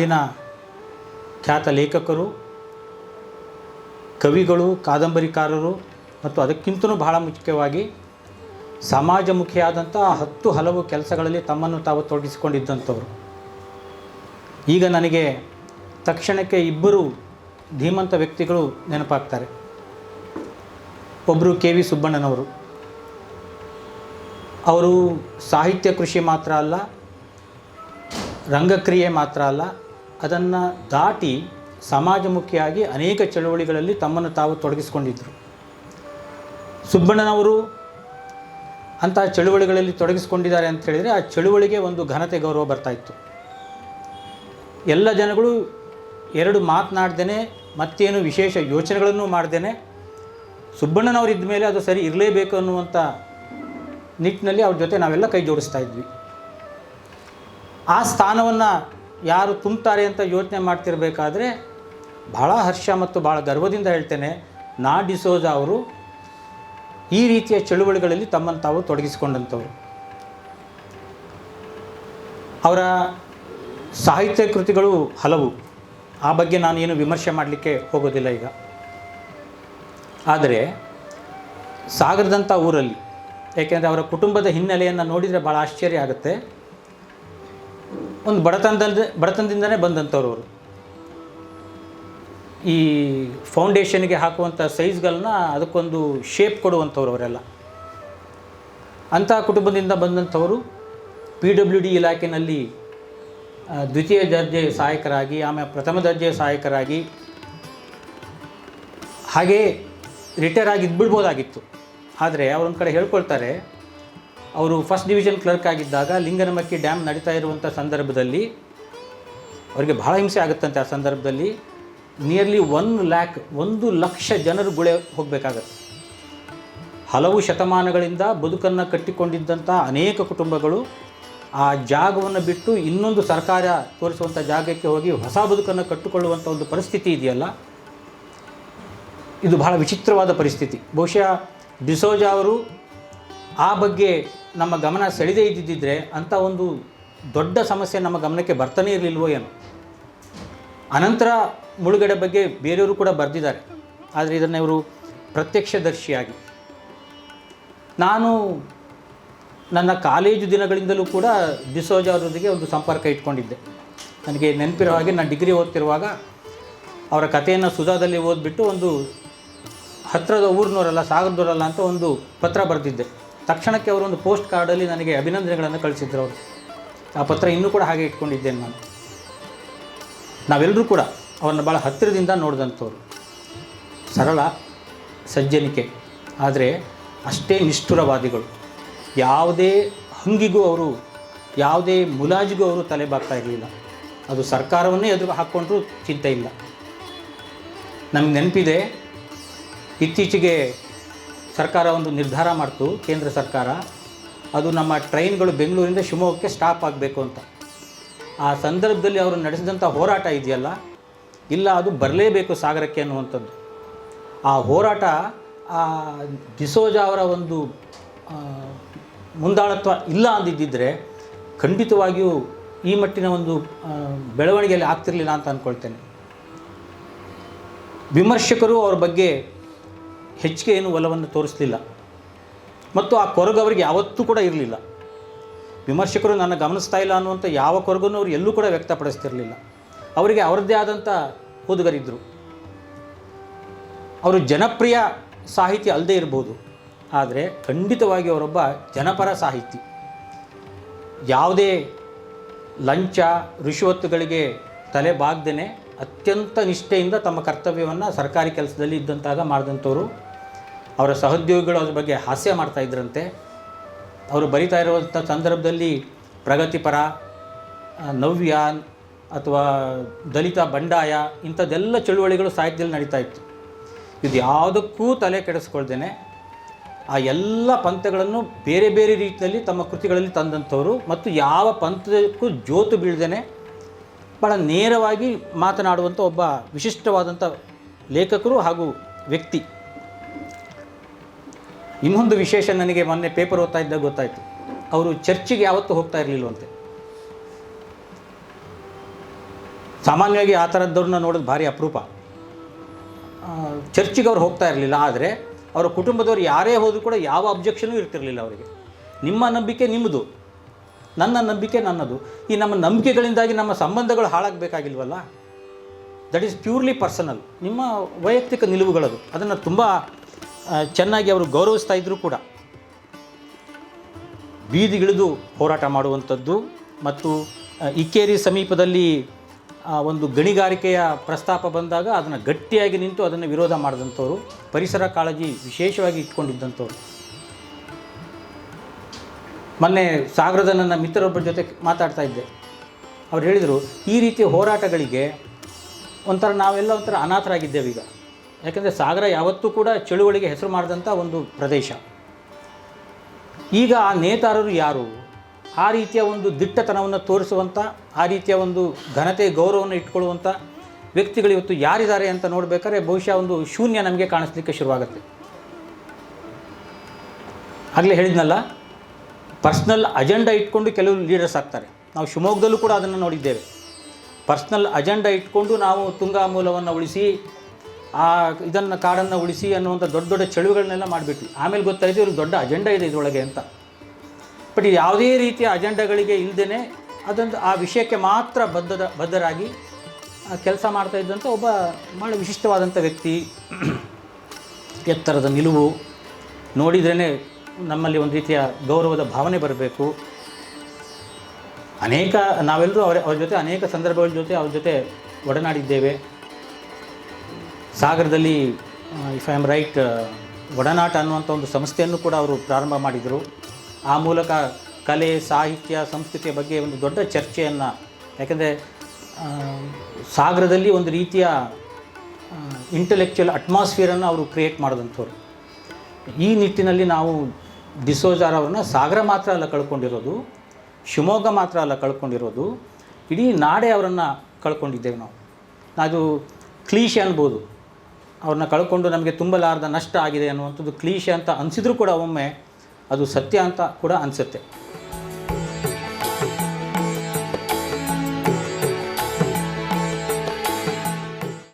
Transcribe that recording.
ನಾಡಿನ ಖ್ಯಾತ ಲೇಖಕರು, ಕವಿಗಳು, ಕಾದಂಬರಿಕಾರರು ಮತ್ತು ಅದಕ್ಕಿಂತಲೂ ಬಹಳ ಮುಖ್ಯವಾಗಿ ಸಮಾಜಮುಖಿಯಾದಂಥ ಹತ್ತು ಹಲವು ಕೆಲಸಗಳಲ್ಲಿ ತಮ್ಮನ್ನು ತಾವು ತೊಡಗಿಸಿಕೊಂಡಿದ್ದಂಥವ್ರು. ಈಗ ನನಗೆ ತಕ್ಷಣಕ್ಕೆ ಇಬ್ಬರು ಧೀಮಂತ ವ್ಯಕ್ತಿಗಳು ನೆನಪಾಗ್ತಾರೆ. ಒಬ್ಬರು ಕೆ ವಿ ಸುಬ್ಬಣ್ಣನವರು. ಅವರು ಸಾಹಿತ್ಯ ಕೃಷಿ ಮಾತ್ರ ಅಲ್ಲ, ರಂಗಕ್ರಿಯೆ ಮಾತ್ರ ಅಲ್ಲ ಅದನ್ನು ದಾಟಿ ಸಮಾಜಮುಖಿಯಾಗಿ ಅನೇಕ ಚಳುವಳಿಗಳಲ್ಲಿ ತಮ್ಮನ್ನು ತಾವು ತೊಡಗಿಸಿಕೊಂಡಿದ್ದರು ಸುಬ್ಬಣ್ಣನವರು ಅಂತಹ ಚಳುವಳಿಗಳಲ್ಲಿ ತೊಡಗಿಸಿಕೊಂಡಿದ್ದಾರೆ ಅಂತ ಹೇಳಿದರೆ ಆ ಚಳುವಳಿಗೆ ಒಂದು ಘನತೆ ಗೌರವ ಬರ್ತಾಯಿತ್ತು ಎಲ್ಲ ಜನಗಳು ಎರಡು ಮಾತನಾಡ್ದೇ ಮತ್ತೇನು ವಿಶೇಷ ಯೋಚನೆಗಳನ್ನು ಮಾಡ್ದೇ ಸುಬ್ಬಣ್ಣನವರು ಇದ್ದ ಮೇಲೆ ಅದು ಸರಿ ಇರಲೇಬೇಕು ಅನ್ನುವಂಥ ನಿಟ್ಟಿನಲ್ಲಿ ಅವ್ರ ಜೊತೆ ನಾವೆಲ್ಲ ಕೈ ಜೋಡಿಸ್ತಾ ಇದ್ವಿ. ಆ ಸ್ಥಾನವನ್ನು ಯಾರು ತುಂಬ್ತಾರೆ ಅಂತ ಯೋಚನೆ ಮಾಡ್ತಿರಬೇಕಾದ್ರೆ ಭಾಳ ಹರ್ಷ ಮತ್ತು ಭಾಳ ಗರ್ವದಿಂದ ಹೇಳ್ತೇನೆ ನಾ ಡಿಸೋಜ ಅವರು ಈ ರೀತಿಯ ಚಳುವಳಿಗಳಲ್ಲಿ ತಮ್ಮನ್ನು ತಾವು ತೊಡಗಿಸಿಕೊಂಡಂಥವ್ರು. ಅವರ ಸಾಹಿತ್ಯ ಕೃತಿಗಳು ಹಲವು. ಆ ಬಗ್ಗೆ ನಾನು ಏನು ವಿಮರ್ಶೆ ಮಾಡಲಿಕ್ಕೆ ಹೋಗೋದಿಲ್ಲ ಈಗ. ಆದರೆ ಸಾಗರದಂಥ ಊರಲ್ಲಿ, ಏಕೆಂದರೆ ಅವರ ಕುಟುಂಬದ ಹಿನ್ನೆಲೆಯನ್ನು ನೋಡಿದರೆ ಭಾಳ ಆಶ್ಚರ್ಯ ಆಗುತ್ತೆ. ಒಂದು ಬಡತನದಲ್ಲಿ, ಬಡತನದಿಂದನೇ ಬಂದಂಥವ್ರು ಅವರು ಈ ಫೌಂಡೇಶನ್ಗೆ ಹಾಕುವಂಥ ಸೈಜ್ಗಳನ್ನ ಅದಕ್ಕೊಂದು ಶೇಪ್ ಕೊಡುವಂಥವ್ರು ಅವರೆಲ್ಲ. ಅಂಥ ಕುಟುಂಬದಿಂದ ಬಂದಂಥವರು ಪಿ ಡಬ್ಲ್ಯೂ ಡಿ ಇಲಾಖೆಯಲ್ಲಿ ದ್ವಿತೀಯ ದರ್ಜೆ ಸಹಾಯಕರಾಗಿ, ಆಮೇಲೆ ಪ್ರಥಮ ದರ್ಜೆಯ ಸಹಾಯಕರಾಗಿ, ಹಾಗೇ ರಿಟೈರ್ ಆಗಿ ಇದ್ಬಿಡ್ಬೋದಾಗಿತ್ತು ಆದರೆ ಅವರೊಂದು ಕಡೆ ಹೇಳ್ಕೊಳ್ತಾರೆ ಅವರು ಫಸ್ಟ್ ಡಿವಿಷನ್ ಕ್ಲರ್ಕ್ ಆಗಿದ್ದಾಗ ಲಿಂಗನಮಕ್ಕಿ ಡ್ಯಾಮ್ ನಡೀತಾ ಇರುವಂಥ ಸಂದರ್ಭದಲ್ಲಿ ಅವರಿಗೆ ಬಹಳ ಹಿಂಸೆ ಆಗುತ್ತಂತೆ ಆ ಸಂದರ್ಭದಲ್ಲಿ. ನಿಯರ್ಲಿ ಒನ್ ಲ್ಯಾಕ್ ಒಂದು ಲಕ್ಷ ಜನರು ಗುಳೆ ಹೋಗಬೇಕಾಗತ್ತೆ. ಹಲವು ಶತಮಾನಗಳಿಂದ ಬದುಕನ್ನು ಕಟ್ಟಿಕೊಂಡಿದ್ದಂಥ ಅನೇಕ ಕುಟುಂಬಗಳು ಆ ಜಾಗವನ್ನು ಬಿಟ್ಟು ಇನ್ನೊಂದು ಸರ್ಕಾರ ತೋರಿಸುವಂಥ ಜಾಗಕ್ಕೆ ಹೋಗಿ ಹೊಸ ಬದುಕನ್ನು ಕಟ್ಟಿಕೊಳ್ಳುವಂಥ ಒಂದು ಪರಿಸ್ಥಿತಿ ಇದೆಯಲ್ಲ? ಇದು ಬಹಳ ವಿಚಿತ್ರವಾದ ಪರಿಸ್ಥಿತಿ. ಬಹುಶಃ ಡಿಸೋಜಾ ಅವರು ಆ ಬಗ್ಗೆ ನಮ್ಮ ಗಮನ ಸೆಳೆದೇ ಇದ್ದಿದ್ದರೆ ಅಂಥ ಒಂದು ದೊಡ್ಡ ಸಮಸ್ಯೆ ನಮ್ಮ ಗಮನಕ್ಕೆ ಬರ್ತಾನೆ ಇರಲಿಲ್ವೋ ಏನು. ಅನಂತರ ಮುಳುಗಡೆ ಬಗ್ಗೆ ಬೇರೆಯವರು ಕೂಡ ಬರೆದಿದ್ದಾರೆ. ಆದರೆ ಇದನ್ನು ಇವರು ಪ್ರತ್ಯಕ್ಷದರ್ಶಿಯಾಗಿ. ನಾನು ನನ್ನ ಕಾಲೇಜು ದಿನಗಳಿಂದಲೂ ಕೂಡ ಡಿಸೋಜ ಅವರೊಂದಿಗೆ ಒಂದು ಸಂಪರ್ಕ ಇಟ್ಕೊಂಡಿದ್ದೆ. ನನಗೆ ನೆನಪಿರೋ ಹಾಗೆ ನಾನು ಡಿಗ್ರಿ ಓದ್ತಿರುವಾಗ ಅವರ ಕಥೆಯನ್ನು ಸುಧಾದಲ್ಲಿ ಓದ್ಬಿಟ್ಟು ಒಂದು ಹತ್ತಿರದ ಊರಿನವರಲ್ಲ ಸಾಗರದವರಲ್ಲ ಅಂತ ಒಂದು ಪತ್ರ ಬರೆದಿದ್ದೆ. ತಕ್ಷಣಕ್ಕೆ ಅವರೊಂದು ಪೋಸ್ಟ್ ಕಾರ್ಡಲ್ಲಿ ನನಗೆ ಅಭಿನಂದನೆಗಳನ್ನು ಕಳಿಸಿದ್ರು ಅವರು. ಆ ಪತ್ರ ಇನ್ನೂ ಕೂಡ ಹಾಗೆ ಇಟ್ಕೊಂಡಿದ್ದೇನೆ ನಾನು. ನಾವೆಲ್ಲರೂ ಕೂಡ ಅವರನ್ನು ಭಾಳ ಹತ್ತಿರದಿಂದ ನೋಡಿದಂಥವ್ರು. ಸರಳ, ಸಜ್ಜನಿಕೆ, ಆದರೆ ಅಷ್ಟೇ ನಿಷ್ಠುರವಾದಿಗಳು. ಯಾವುದೇ ಹಂಗಿಗೂ ಅವರು, ಯಾವುದೇ ಮುಲಾಜಿಗೂ ಅವರು ತಲೆ ಬಾಗ್ತಾ ಇರಲಿಲ್ಲ. ಅದು ಸರ್ಕಾರವನ್ನೇ ಎದುರು ಹಾಕ್ಕೊಂಡ್ರೂ ಚಿಂತೆ ಇಲ್ಲ. ನಮ್ಗೆ ನೆನಪಿದೆ, ಇತ್ತೀಚೆಗೆ ಸರ್ಕಾರ ಒಂದು ನಿರ್ಧಾರ ಮಾಡ್ತು, ಕೇಂದ್ರ ಸರ್ಕಾರ. ಅದು ನಮ್ಮ ಟ್ರೈನ್ಗಳು ಬೆಂಗಳೂರಿಂದ ಶಿವಮೊಗ್ಗಕ್ಕೆ ಸ್ಟಾಪ್ ಆಗಬೇಕು ಅಂತ. ಆ ಸಂದರ್ಭದಲ್ಲಿ ಅವರು ನಡೆಸಿದಂಥ ಹೋರಾಟ ಇದೆಯಲ್ಲ? ಇಲ್ಲ, ಅದು ಬರಲೇಬೇಕು ಸಾಗರಕ್ಕೆ ಅನ್ನುವಂಥದ್ದು. ಆ ಹೋರಾಟ, ಆ ಡಿಸೋಜಾ ಅವರ ಒಂದು ಮುಂದಾಳತ್ವ ಇಲ್ಲ ಅಂದಿದ್ದಿದ್ರೆ ಖಂಡಿತವಾಗಿಯೂ ಈ ಮಟ್ಟಿನ ಒಂದು ಬೆಳವಣಿಗೆಯಲ್ಲಿ ಆಗ್ತಿರಲಿಲ್ಲ ಅಂತ ಅಂದ್ಕೊಳ್ತೇನೆ ವಿಮರ್ಶಕರು ಅವ್ರ ಬಗ್ಗೆ ಹೆಚ್ಚಿಗೆ ಏನು ಒಲವನ್ನು ತೋರಿಸಲಿಲ್ಲ. ಮತ್ತು ಆ ಕೊರಗು ಅವರಿಗೆ ಯಾವತ್ತೂ ಕೂಡ ಇರಲಿಲ್ಲ. ವಿಮರ್ಶಕರು ನನ್ನ ಗಮನಿಸ್ತಾ ಇಲ್ಲ ಅನ್ನುವಂಥ ಯಾವ ಕೊರಗನ್ನು ಅವರು ಎಲ್ಲೂ ಕೂಡ ವ್ಯಕ್ತಪಡಿಸ್ತಿರಲಿಲ್ಲ. ಅವರಿಗೆ ಅವರದ್ದೇ ಆದಂಥ ಓದುಗರಿದ್ದರು ಅವರು ಜನಪ್ರಿಯ ಸಾಹಿತಿ ಅಲ್ಲದೆ ಇರ್ಬೋದು. ಆದರೆ ಖಂಡಿತವಾಗಿ ಅವರೊಬ್ಬ ಜನಪರ ಸಾಹಿತಿ. ಯಾವುದೇ ಲಂಚ, ರಿಶ್ವತ್ತುಗಳಿಗೆ ತಲೆ ಬಾಗ್ದೇ ಅತ್ಯಂತ ನಿಷ್ಠೆಯಿಂದ ತಮ್ಮ ಕರ್ತವ್ಯವನ್ನು ಸರ್ಕಾರಿ ಕೆಲಸದಲ್ಲಿ ಇದ್ದಂತಾಗ ಮಾಡಿದಂಥವ್ರು ಅವರ ಸಹೋದ್ಯೋಗಿಗಳು ಅದ್ರ ಬಗ್ಗೆ ಹಾಸ್ಯ ಮಾಡ್ತಾ ಇದ್ರಂತೆ. ಅವರು ಬರಿತಾ ಇರುವಂಥ ಸಂದರ್ಭದಲ್ಲಿ ಪ್ರಗತಿಪರ ನವ್ಯಾನ್ ನವ್ಯ ಅಥವಾ ದಲಿತ ಬಂಡಾಯ ಇಂಥದ್ದೆಲ್ಲ ಚಳುವಳಿಗಳು ಸಾಹಿತ್ಯದಲ್ಲಿ ನಡೀತಾ ಇತ್ತು. ಇದು ಯಾವುದಕ್ಕೂ ತಲೆ ಕೆಡಿಸ್ಕೊಳ್ದೇನೆ. ಆ ಎಲ್ಲ ಪಂಥಗಳನ್ನು ಬೇರೆ ಬೇರೆ ರೀತಿಯಲ್ಲಿ ತಮ್ಮ ಕೃತಿಗಳಲ್ಲಿ ತಂದಂಥವರು ಮತ್ತು ಯಾವ ಪಂಥಕ್ಕೂ ಜೋತು ಬೀಳ್ದೇನೆ ಭಾಳ ನೇರವಾಗಿ ಮಾತನಾಡುವಂಥ ಒಬ್ಬ ವಿಶಿಷ್ಟವಾದಂಥ ಲೇಖಕರು ಹಾಗೂ ವ್ಯಕ್ತಿ. ಇನ್ನೊಂದು ವಿಶೇಷ ನನಗೆ ಮೊನ್ನೆ ಪೇಪರ್ ಓದ್ತಾ ಇದ್ದಾಗ ಗೊತ್ತಾಯಿತು. ಅವರು ಚರ್ಚಿಗೆ ಯಾವತ್ತೂ ಹೋಗ್ತಾ ಇರಲಿಲ್ಲವಂತೆ. ಸಾಮಾನ್ಯವಾಗಿ ಆ ಥರದ್ದವ್ರನ್ನ ನೋಡೋದು ಭಾರಿ ಅಪರೂಪ. ಚರ್ಚಿಗೆ ಅವ್ರು ಹೋಗ್ತಾ ಇರಲಿಲ್ಲ, ಆದರೆ ಅವರ ಕುಟುಂಬದವ್ರು ಯಾರೇ ಹೋದರೂ ಕೂಡ ಯಾವ ಅಬ್ಜೆಕ್ಷನೂ ಇರ್ತಿರಲಿಲ್ಲ ಅವರಿಗೆ. ನಿಮ್ಮ ನಂಬಿಕೆ ನಿಮ್ಮದು, ನನ್ನ ನಂಬಿಕೆ ನನ್ನದು. ಈ ನಮ್ಮ ನಂಬಿಕೆಗಳಿಂದಾಗಿ ನಮ್ಮ ಸಂಬಂಧಗಳು ಹಾಳಾಗಬೇಕಾಗಿಲ್ವಲ್ಲ? ದಟ್ ಈಸ್ ಪ್ಯೂರ್ಲಿ ಪರ್ಸನಲ್ ನಿಮ್ಮ ವೈಯಕ್ತಿಕ ನಿಲುವುಗಳದು. ಅದನ್ನು ತುಂಬ ಚೆನ್ನಾಗಿ ಅವರು ಗೌರವಿಸ್ತಾ ಇದ್ದರು ಕೂಡ ಬೀದಿಗಿಳಿದು ಹೋರಾಟ ಮಾಡುವಂಥದ್ದು ಮತ್ತು ಇಕ್ಕೇರಿ ಸಮೀಪದಲ್ಲಿ ಒಂದು ಗಣಿಗಾರಿಕೆಯ ಪ್ರಸ್ತಾಪ ಬಂದಾಗ ಅದನ್ನು ಗಟ್ಟಿಯಾಗಿ ನಿಂತು ಅದನ್ನು ವಿರೋಧ ಮಾಡಿದಂಥವ್ರು, ಪರಿಸರ ಕಾಳಜಿ ವಿಶೇಷವಾಗಿ ಇಟ್ಕೊಂಡಿದ್ದಂಥವ್ರು. ಮೊನ್ನೆ ಸಾಗರದ ನನ್ನ ಮಿತ್ರರೊಬ್ಬರ ಜೊತೆ ಮಾತಾಡ್ತಾ ಇದ್ದೆ. ಅವ್ರು ಹೇಳಿದರು, ಈ ರೀತಿಯ ಹೋರಾಟಗಳಿಗೆ ಒಂಥರ ನಾವೆಲ್ಲ ಒಂಥರ ಅನಾಥರಾಗಿದ್ದೇವೆ ಈಗ. ಯಾಕೆಂದರೆ ಸಾಗರ ಯಾವತ್ತೂ ಕೂಡ ಚಳುವಳಿಗೆ ಹೆಸರು ಮಾಡಿದಂಥ ಒಂದು ಪ್ರದೇಶ. ಈಗ ಆ ನೇತಾರರು ಯಾರು? ಆ ರೀತಿಯ ಒಂದು ದಿಟ್ಟತನವನ್ನು ತೋರಿಸುವಂಥ ಆ ರೀತಿಯ ಒಂದು ಘನತೆ, ಗೌರವವನ್ನು ಇಟ್ಕೊಳ್ಳುವಂಥ ವ್ಯಕ್ತಿಗಳು ಇವತ್ತು ಯಾರಿದ್ದಾರೆ ಅಂತ ನೋಡಬೇಕಾದ್ರೆ ಬಹುಶಃ ಒಂದು ಶೂನ್ಯ ನಮಗೆ ಕಾಣಿಸ್ಲಿಕ್ಕೆ ಶುರುವಾಗುತ್ತೆ. ಆಗಲೇ ಹೇಳಿದ್ನಲ್ಲ, ಪರ್ಸ್ನಲ್ ಅಜೆಂಡಾ ಇಟ್ಕೊಂಡು ಕೆಲವು ಲೀಡರ್ಸ್ ಆಗ್ತಾರೆ. ನಾವು ಶಿವಮೊಗ್ಗದಲ್ಲೂ ಕೂಡ ಅದನ್ನು ನೋಡಿದ್ದೇವೆ. ಪರ್ಸ್ನಲ್ ಅಜೆಂಡಾ ಇಟ್ಕೊಂಡು ನಾವು ತುಂಗಾ ಮೂಲವನ್ನು ಉಳಿಸಿ ಆ ಇದನ್ನು ಕಾಡನ್ನು ಉಳಿಸಿ ಅನ್ನುವಂಥ ದೊಡ್ಡ ದೊಡ್ಡ ಚಳುವಳಿಗಳನ್ನೆಲ್ಲ ಮಾಡಿಬಿಟ್ವಿ. ಆಮೇಲೆ ಗೊತ್ತಾಯಿತು ಇವ್ರಿಗೆ ದೊಡ್ಡ ಅಜೆಂಡಾ ಇದೆ ಇದರೊಳಗೆ ಅಂತ. ಬಟ್ ಯಾವುದೇ ರೀತಿಯ ಅಜೆಂಡಾಗಳಿಗೆ ಇಲ್ಲದೇ ಅದೊಂದು ಆ ವಿಷಯಕ್ಕೆ ಮಾತ್ರ ಬದ್ಧದ, ಬದ್ಧರಾಗಿ ಕೆಲಸ ಮಾಡ್ತಾ ಇದ್ದಂಥ ಒಬ್ಬ ಭಾಳ ವಿಶಿಷ್ಟವಾದಂಥ ವ್ಯಕ್ತಿ, ಎತ್ತರದ ನಿಲುವು ನೋಡಿದ್ರೇ ನಮ್ಮಲ್ಲಿ ಒಂದು ರೀತಿಯ ಗೌರವದ ಭಾವನೆ ಬರಬೇಕು. ಅನೇಕ ನಾವೆಲ್ಲರೂ ಅವರ, ಅವ್ರ ಜೊತೆ ಅನೇಕ ಸಂದರ್ಭಗಳ ಜೊತೆ ಅವ್ರ ಜೊತೆ ಒಡನಾಡಿದ್ದೇವೆ. ಸಾಗರದಲ್ಲಿ ಇಫ್ ಐ ಆಮ್ ರೈಟ್ ಒಡನಾಟ ಅನ್ನುವಂಥ ಒಂದು ಸಂಸ್ಥೆಯನ್ನು ಕೂಡ ಅವರು ಪ್ರಾರಂಭ ಮಾಡಿದರು. ಆ ಮೂಲಕ ಕಲೆ, ಸಾಹಿತ್ಯ, ಸಂಸ್ಕೃತಿಯ ಬಗ್ಗೆ ಒಂದು ದೊಡ್ಡ ಚರ್ಚೆಯನ್ನು, ಯಾಕೆಂದರೆ ಸಾಗರದಲ್ಲಿ ಒಂದು ರೀತಿಯ ಇಂಟಲೆಕ್ಚುಯಲ್ ಅಟ್ಮಾಸ್ಫಿಯರನ್ನು ಅವರು ಕ್ರಿಯೇಟ್ ಮಾಡಿದಂಥವ್ರು. ಈ ನಿಟ್ಟಿನಲ್ಲಿ ನಾವು ಡಿಸೋಜಾರ್ ಅವ್ರನ್ನ ಸಾಗರ ಮಾತ್ರ ಅಲ್ಲ ಕಳ್ಕೊಂಡಿರೋದು, ಶಿವಮೊಗ್ಗ ಮಾತ್ರ ಅಲ್ಲ ಕಳ್ಕೊಂಡಿರೋದು, ಇಡೀ ನಾಡೆ ಅವರನ್ನು ಕಳ್ಕೊಂಡಿದ್ದೇವೆ ನಾವು. ಅದು ಕ್ಲೀಶೆ ಅನ್ಬೋದು. ಅವ್ರನ್ನ ಕಳ್ಕೊಂಡು ನಮಗೆ ತುಂಬಲಾರದ ನಷ್ಟ ಆಗಿದೆ ಅನ್ನುವಂಥದ್ದು ಕ್ಲೀಶೆ ಅಂತ ಅನಿಸಿದ್ರೂ ಕೂಡ ಒಮ್ಮೆ ಅದು ಸತ್ಯ ಅಂತ ಕೂಡ ಅನಿಸುತ್ತೆ.